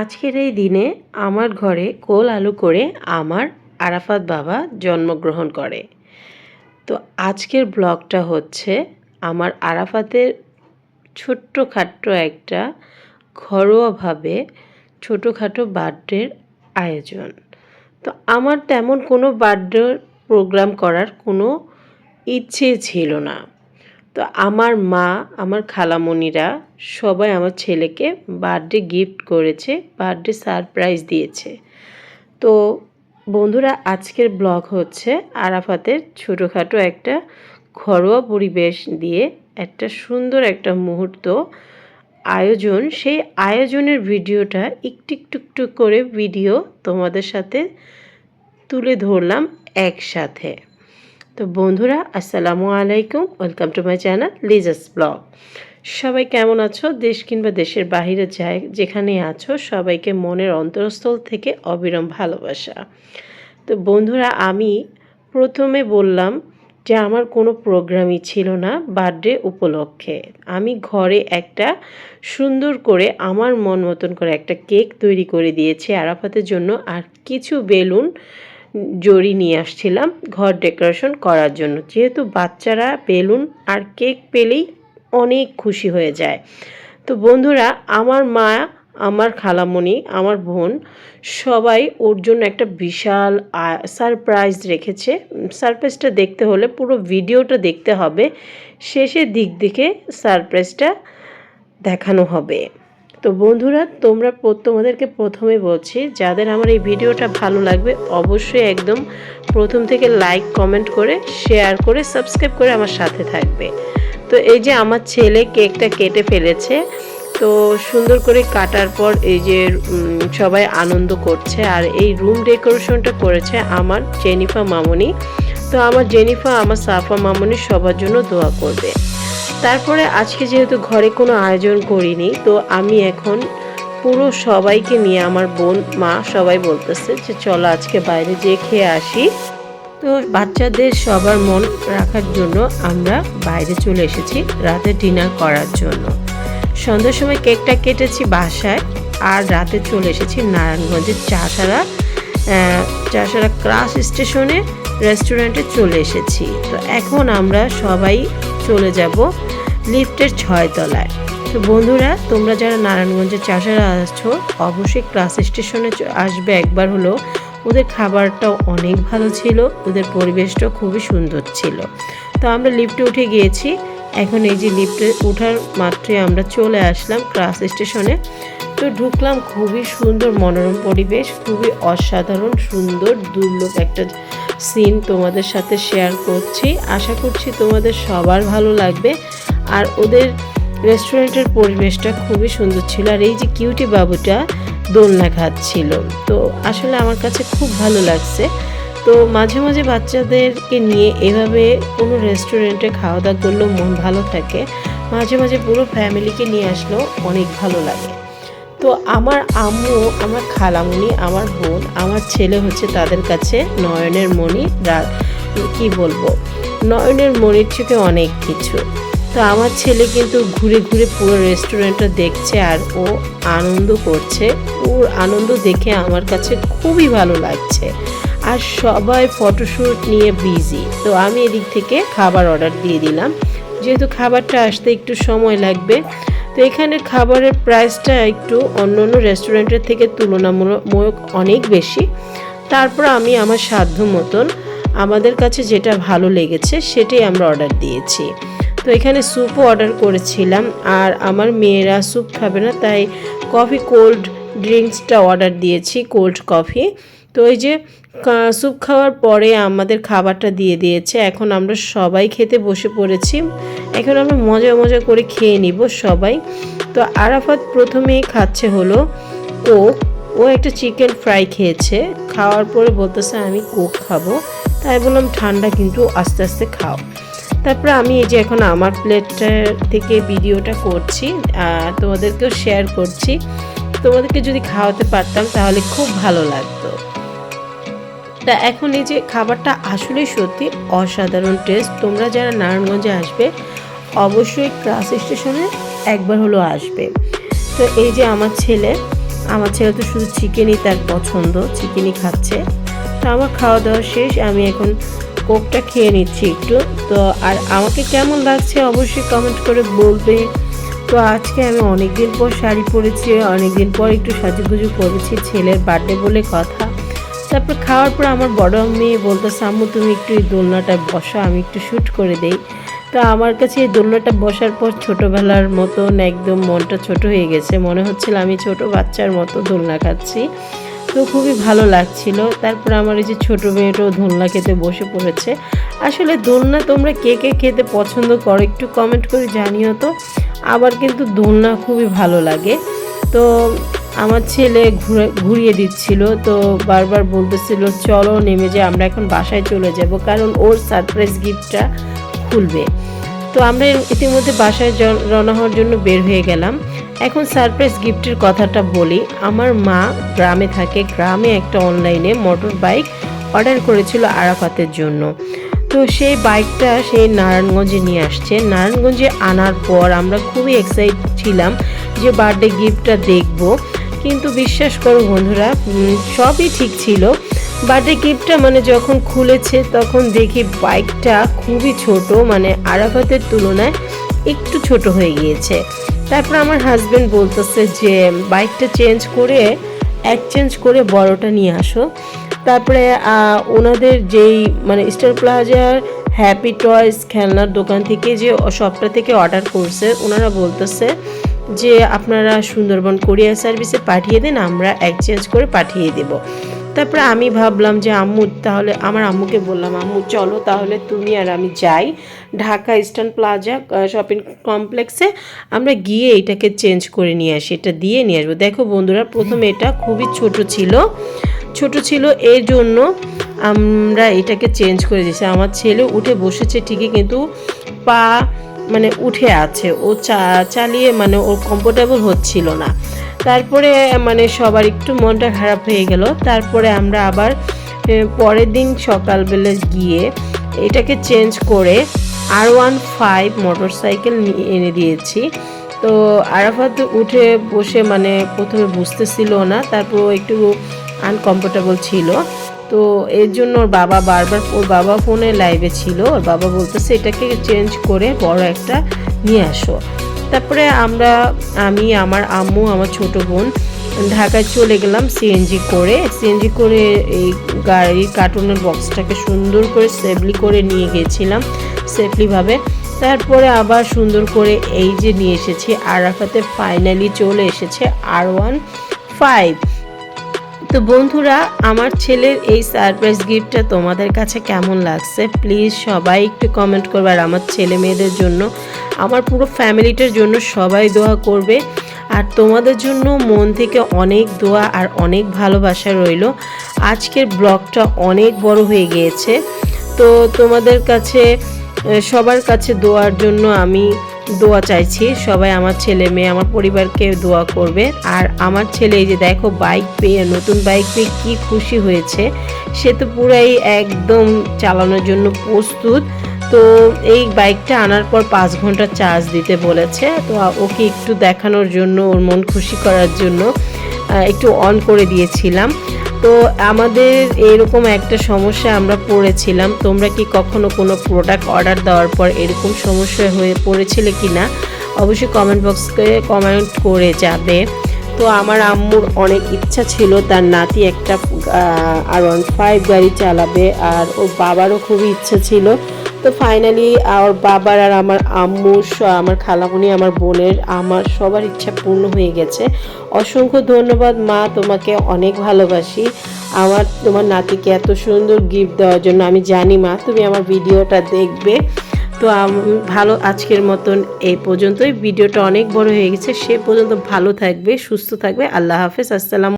আজকের এই দিনে আমার ঘরে কোল আলু করে আমার আরাফাত বাবা জন্মগ্রহণ করে। তো আজকের ব্লগটা হচ্ছে আমার আরাফাতের ছোট্ট খাট্ট একটা ঘরোয়াভাবে ছোটোখাটো বার্থডের আয়োজন। তো আমার তেমন কোনো বার্থডে প্রোগ্রাম করার কোনো ইচ্ছে ছিল না। তো আমার মা, আমার খালামণিরা সবাই আমার ছেলেকে বার্থডে গিফট করেছে বার্থডে সারপ্রাইজ দিয়েছে। তো বন্ধুরা, আজকের ব্লগ হচ্ছে আরাফাতের ছোটোখাটো একটা ঘরোয়া পরিবেশ দিয়ে একটা সুন্দর একটা মুহূর্ত আয়োজন। সেই আয়োজনের ভিডিওটা একটু একটু করে ভিডিও তোমাদের সাথে তুলে ধরলাম একসাথে। তো বন্ধুরা, আসসালামু আলাইকুম। Welcome to my channel Liza's vlog সবাই কেমন আছো? দেশ কিংবা দেশের বাহিরে যায় যেখানে আছো, সবাইকে মনের অন্তরস্থল থেকে অবিরম ভালোবাসা। তো বন্ধুরা, আমি প্রথমে বললাম যে আমার কোনো প্রোগ্রামই ছিল না বার্থডে উপলক্ষে। আমি ঘরে একটা সুন্দর করে, আমার মন মতন করে একটা কেক তৈরি করে দিয়েছি আরাফাতের জন্য, আর কিছু বেলুন জড়ি নিয়ে আসছিলাম ঘর ডেকোরেশন করার জন্য। যেহেতু বাচ্চারা বেলুন আর কেক পেলেই অনেক খুশি হয়ে যায়। তো বন্ধুরা, আমার মা, আমার খালামণি, আমার বোন সবাই ওর জন্য একটা বিশাল সারপ্রাইজ রেখেছে। সারপ্রাইজটা দেখতে হলে পুরো ভিডিওটা দেখতে হবে। শেষের দিক দিকে সারপ্রাইজটা দেখানো হবে। তো বন্ধুরা, তোমরা তোমাদেরকে প্রথমে বলছি, যাদের আমার এই ভিডিওটা ভালো লাগবে, অবশ্যই একদম প্রথম থেকে লাইক কমেন্ট করে শেয়ার করে সাবস্ক্রাইব করে আমার সাথে থাকবে। তো এই যে আমার ছেলে কেকটা কেটে ফেলেছে, তো সুন্দর করে কাটার পর এই যে সবাই আনন্দ করছে, আর এই রুম ডেকোরেশনটা করেছে আমার জেনিফা মামনি। তো আমার জেনিফা আমার সাফা মামনি সবার জন্য দোয়া করবে। তারপরে আজকে যেহেতু ঘরে কোনো আয়োজন করিনি, তো আমি এখন পুরো সবাইকে নিয়ে, আমার বোন, মা সবাই বলতেছে যে চলো আজকে বাইরে যেয়ে খেয়ে আসি। তো বাচ্চাদের সবার মন রাখার জন্য আমরা বাইরে চলে এসেছি রাতে ডিনার করার জন্য। সন্ধ্যার সময় কেকটা কেটেছি বাসায়, আর রাতে চলে এসেছি নারায়ণগঞ্জের চাষারা চাষারা ক্রাস স্টেশনে, রেস্টুরেন্টে চলে এসেছি। তো এখন আমরা সবাই চলে যাব লিফটের ছয় তলায় তো বন্ধুরা, তোমরা যারা নারায়ণগঞ্জের চাষারা আসছো অবশ্যই ক্লাস স্টেশনে আসবে একবার হলো ওদের খাবারটাও অনেক ভালো ছিল, ওদের পরিবেশটাও খুবই সুন্দর ছিল। তো আমরা লিফটে উঠে গিয়েছি। এখন এই যে লিফটে ওঠার মাত্রই আমরা চলে আসলাম ক্লাস স্টেশনে তো ঢুকলাম খুবই সুন্দর মনোরম পরিবেশ, খুবই অসাধারণ, সুন্দর, দুর্লভ একটা সিন তোমাদের সাথে শেয়ার করছি। আশা করছি তোমাদের সবার ভালো লাগবে। আর ওদের রেস্টুরেন্টের পরিবেশটা খুবই সুন্দর ছিল। আর এই যে কিউটি বাবুটা দোলনা খাচ্ছিল তো আসলে আমার কাছে খুব ভালো লাগছে। তো মাঝে মাঝে বাচ্চাদেরকে নিয়ে এভাবে কোনো রেস্টুরেন্টে খাওয়া দাওয়া করলেও মন ভালো থাকে। মাঝে মাঝে পুরো ফ্যামিলিকে নিয়ে আসলেও অনেক ভালো লাগে। তো আমার আম্মু, আমার খালামুনি, আমার বোন, আমার ছেলে হচ্ছে তাদের কাছে নয়নের মণি কি বলব? নয়নের মণির থেকে অনেক কিছু। তো আমার ছেলে কিন্তু ঘুরে ঘুরে পুরো রেস্টুরেন্টটা দেখছে আর ও আনন্দ করছে। ওর আনন্দ দেখে আমার কাছে খুবই ভালো লাগছে। আর সবাই ফটোশ্যুট নিয়ে বিজি তো আমি এদিক থেকে খাবার অর্ডার দিয়ে দিলাম। যেহেতু খাবারটা আসতে একটু সময় লাগবে তো এখানে খাবারের প্রাইসটা একটু অন্য অন্য রেস্টুরেন্টের থেকে তুলনামূলক অনেক বেশি। তারপর আমি আমার সাধ্য মতন আমাদের কাছে যেটা ভালো লেগেছে সেটাই আমরা অর্ডার দিয়েছি। তো এখানে স্যুপও অর্ডার করেছিলাম আর আমার মেয়েরা স্যুপ খাবে না, তাই কফি কোল্ড ড্রিঙ্কসটা অর্ডার দিয়েছি কোল্ড কফি তো ওই যে স্যুপ খাওয়ার পরে আমাদের খাবারটা দিয়ে দিয়েছে। এখন আমরা সবাই খেতে বসে পড়েছি। এখন আমরা মজা মজা করে খেয়ে নিব সবাই। তো আরাফাত প্রথমেই খাচ্ছে হলো কোক। ও একটা চিকেন ফ্রাই খেয়েছে। খাওয়ার পরে বলতেছে, আমি কোক খাব। তাই বললাম, ঠান্ডা কিন্তু আস্তে আস্তে খাও। তারপরে আমি এই যে এখন আমার প্লেটটা থেকে ভিডিওটা করছি তোমাদেরকেও শেয়ার করছি। তোমাদেরকে যদি খাওয়াতে পারতাম তাহলে খুব ভালো লাগতো। তা এখন এই যে খাবারটা আসলেই সত্যি অসাধারণ টেস্ট তোমরা যারা নারায়ণগঞ্জে আসবে, অবশ্যই ক্লাস স্টেশনে একবার হলো আসবে। তো এই যে আমার ছেলে আমার ছেলে তো শুধু চিকেনই তার পছন্দ চিকেনই খাচ্ছে। তো আমার খাওয়া দাওয়া শেষ, আমি এখন কোকটা খেয়ে নিচ্ছি একটু। তো আর আমাকে কেমন লাগছে অবশ্যই কমেন্ট করে বলবে। তো আজকে আমি অনেক দিন পর শাড়ি পরেছি অনেক দিন পর একটু সাজুগুজু করেছি, ছেলের বার্থডে বলে কথা। তারপর খাওয়ার পর আমার বড় মেয়ে বলতো সাম্মু তুমি একটু এই দোলনাটায় বসো, আমি একটু শ্যুট করে দেই। তো আমার কাছে এই দোলনাটা বসার পর ছোটোবেলার মতন একদম মনটা ছোট হয়ে গেছে। মনে হচ্ছিল আমি ছোট বাচ্চার মতো দোলনা খাচ্ছি। তো খুবই ভালো লাগছিল। তারপর আমার এই যে ছোটো মেয়েটাও দোলনা খেতে বসে পড়েছে। আসলে দোলনা তোমরা কে কে খেতে পছন্দ করো একটু কমেন্ট করে জানিও তো। আবার কিন্তু দোলনা খুবই ভালো লাগে। তো আমার ছেলে ঘুরে, ঘুরিয়ে দিচ্ছিল, তো বারবার বলতেছিল, চলো নেমে যে আমরা এখন বাসায় চলে যাব, কারণ ওর সারপ্রাইজ গিফটটা খুলবে। তো আমরা ইতিমধ্যে বাসায় রওনা হওয়ার জন্য বের হয়ে গেলাম। এখন সারপ্রাইজ গিফটের কথাটা বলি, আমার মা গ্রামে থাকে, গ্রামে একটা অনলাইনে মোটর বাইক অর্ডার করেছিল আরাফাতের জন্য। তো সেই বাইকটা সেই নারায়ণগঞ্জে নিয়ে আসছে। নারায়ণগঞ্জে আনার পর আমরা খুবই এক্সাইট ছিলাম যে বার্থডে গিফটটা দেখব। কিন্তু বিশ্বাস করো বন্ধুরা সবই ঠিক ছিল। বার্থডে গিফটটা মানে যখন খুলেছে তখন দেখি বাইকটা খুবই ছোট মানে আরাফাতের তুলনায় একটু ছোট হয়ে গিয়েছে। তারপর আমার হাজব্যান্ড বলতেছে যে বাইকটা চেঞ্জ করে এক্সচেঞ্জ করে বড়টা নিয়ে আসো। তারপরে ওনাদের যেই মানে স্টার প্লাজার হ্যাপি টয়স খেলনার দোকান থেকে যে শপটা থেকে অর্ডার করছে, ওনারা বলতেছে যে আপনারা সুন্দরবন কোরিয়ার সার্ভিসে পাঠিয়ে দেন, আমরা এক্সচেঞ্জ করে পাঠিয়ে দেব। তারপরে আমি ভাবলাম যে, আম্মু, তাহলে আমার আম্মুকে বললাম, আম্মু, চলো তাহলে তুমি আর আমি যাই ঢাকা ইস্টার্ন প্লাজা শপিং কমপ্লেক্সে আমরা গিয়ে এটাকে চেঞ্জ করে নিয়ে আসি, এটা দিয়ে নিয়ে আসব। দেখো বন্ধুরা, প্রথমে এটা খুবই ছোট ছিল। ছোট ছিল এর জন্য আমরা এটাকে চেঞ্জ করে দিয়েছি। আমার ছেলে উঠে বসেছে ঠিকই, কিন্তু পা মানে উঠে আছে। ও চা- চালিয়ে মানে ও কমফোর্টেবল হচ্ছিল না। তারপরে মানে সবার একটু মনটা খারাপ হয়ে গেল। তারপরে আমরা আবার পরের দিন সকালবেলা গিয়ে এটাকে চেঞ্জ করে R one five motorcycle এনে দিয়েছি। তো আরাফাত উঠে বসে মানে প্রথমে বুঝতেছিল না, তারপর একটু আনকমফোর্টেবল ছিল। তো এর জন্য ওর বাবা বারবার ওর বাবা ফোনে লাইভে ছিল। ওর বাবা বলতেছে, এটাকে চেঞ্জ করে বড় একটা নিয়ে আসো। তারপরে আমরা, আমি, আমার আম্মু, আমার ছোট বোন ঢাকায় চলে গেলাম সিএনজি করে। সিএনজি করে এই গাড়ির কার্টুনের বক্সটাকে সুন্দর করে সেফলি করে নিয়ে গিয়েছিলাম সেফলিভাবে তারপরে আবার সুন্দর করে এই যে নিয়ে এসেছি, আরাফাতে ফাইনালি চলে এসেছে আর ওয়ান ফাইভ তো বন্ধুরা, আমার ছেলের এই সারপ্রাইজ গিফটটা তোমাদের কাছে কেমন লাগছে? প্লিজ সবাই একটু কমেন্ট করবে আর আমার ছেলে মেয়েদের জন্য। আমার পুরো ফ্যামিলিটার জন্য সবাই দোয়া করবে। আর তোমাদের জন্য মন থেকে অনেক দোয়া আর অনেক ভালোবাসা রইল। আজকের ব্লগটা অনেক বড় হয়ে গিয়েছে। তো তোমাদের কাছে সবার কাছে দোয়ার জন্য আমি দোয়া চাইছি, সবাই আমার ছেলে মেয়ে, আমার পরিবারকে দোয়া করবে। আর আমার ছেলে এই যে দেখো বাইক পেয়ে, নতুন বাইক পেয়ে কী খুশি হয়েছে। সে তো পুরাই একদম চালানোর জন্য প্রস্তুত। তো এই বাইকটা আনার পর পাঁচ ঘণ্টা চার্জ দিতে বলেছে। তো ওকে একটু দেখানোর জন্য, ওর মন খুশি করার জন্য একটু অন করে দিয়েছিলাম। তো আমাদের এরকম একটা সমস্যা আমরা পড়েছিলাম। তোমরা কি কখনো কোনো প্রোডাক্ট অর্ডার দেওয়ার পর এরকম সমস্যা হয়ে পড়েছিলে কি না অবশ্যই কমেন্ট বক্সকে কমেন্ট করে যাবে। তো আমার আম্মুর অনেক ইচ্ছা ছিল, তার নাতি একটা আর ওয়ান ফাইভ গাড়ি চালাবে, আর ওর বাবারও খুবই ইচ্ছা ছিল। তো ফাইনালি ওর বাবার আর আমার আম্মু আমার খালামুনি, আমার বোনের, আমার সবার ইচ্ছা পূর্ণ হয়ে গেছে। অসংখ্য ধন্যবাদ, মা, তোমাকে অনেক ভালোবাসি। আমার, তোমার নাতিকে এত সুন্দর গিফট দেওয়ার জন্য, আমি জানি মা, তুমি আমার ভিডিওটা দেখবে। তো আম- ভালো আজকের মতন এই পর্যন্তই। ভিডিওটা অনেক বড় হয়ে গেছে, সে পর্যন্ত ভালো থাকবে, সুস্থ থাকবে। আল্লাহ হাফেজ, আসসালাম